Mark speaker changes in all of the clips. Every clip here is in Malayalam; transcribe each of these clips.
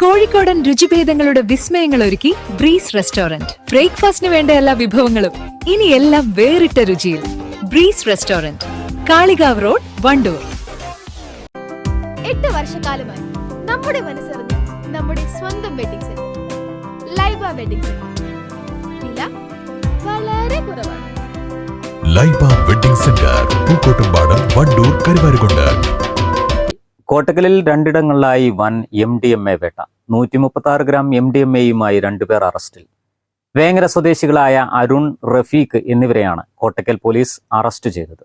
Speaker 1: കോഴിക്കോടൻ രുചിഭേദങ്ങളുടെ വിസ്മയങ്ങൾ ഒരുക്കി ബ്രീസ് റെസ്റ്റോറന്റ്. ബ്രേക്ക്ഫാസ്റ്റിന് വേണ്ട എല്ലാ വിഭവങ്ങളും ഇനി എല്ലാം വേറിട്ട രുചിയിൽ. Breeze restaurant Kalikavu road Wandoor.
Speaker 2: എട്ട് വർഷക്കാലമായി നമ്മുടെ മനസ്സറിഞ്ഞ നമ്മുടെ സ്വന്തം wedding centre Laiba wedding centre വില വളരെ കുറവാണ്.
Speaker 3: Laiba wedding centre Pookkottumpadam Wandoor Karuvarakundu.
Speaker 4: കോട്ടക്കലിൽ രണ്ടിടങ്ങളിലായി വൻ എം ഡി എം എ വേട്ട. നൂറ്റി മുപ്പത്തി ഗ്രാം എം ഡി എം എയുമായി രണ്ടുപേർ അറസ്റ്റിൽ. വേങ്ങര സ്വദേശികളായ അരുൺ റഫീഖ് എന്നിവരെയാണ് കോട്ടക്കൽ പോലീസ് അറസ്റ്റ് ചെയ്തത്.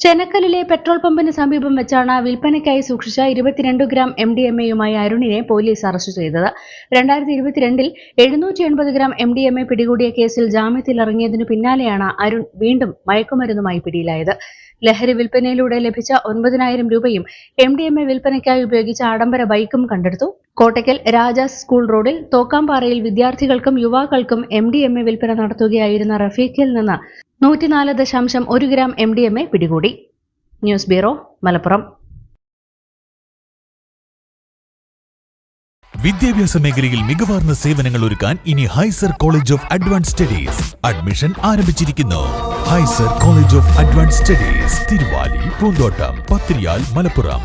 Speaker 5: ചെനക്കലിലെ പെട്രോൾ പമ്പിന് സമീപം വെച്ചാണ് വിൽപ്പനയ്ക്കായി സൂക്ഷിച്ച ഇരുപത്തിരണ്ട് ഗ്രാം എം ഡി എം എയുമായി അരുണിനെ പോലീസ് അറസ്റ്റ് ചെയ്തത്. രണ്ടായിരത്തി ഇരുപത്തിരണ്ടിൽ എഴുന്നൂറ്റി എൺപത് gram M D M A പിടികൂടിയ കേസിൽ ജാമ്യത്തിൽ ഇറങ്ങിയതിനു പിന്നാലെയാണ് അരുൺ വീണ്ടും മയക്കുമരുന്നുമായി പിടിയിലായത്. ലഹരി വിൽപ്പനയിലൂടെ ലഭിച്ച ഒൻപതിനായിരം രൂപയും എം ഡി എം എ വിൽപ്പനയ്ക്കായി ഉപയോഗിച്ച ആഡംബര ബൈക്കും കണ്ടെടുത്തു. കോട്ടയ്ക്കൽ രാജാസ് സ്കൂൾ റോഡിൽ തോക്കാമ്പാറയിൽ വിദ്യാർത്ഥികൾക്കും യുവാക്കൾക്കും എം ഡി എം എ വിൽപ്പന നടത്തുകയായിരുന്ന റഫീഖിൽ നിന്ന് നൂറ്റിനാല് ദശാംശം ഒരു gram M D M A പിടികൂടി. News bureau Malappuram.
Speaker 3: വിദ്യാഭ്യാസ മേഖലയിൽ മികവാർന്ന സേവനങ്ങൾ ഒരുക്കാൻ ഇനി Hyser college of advance studies admission ആരംഭിച്ചിരിക്കുന്നു. Hyser college of advance studies Thiruvali Poonthottam Pathriyal Malappuram.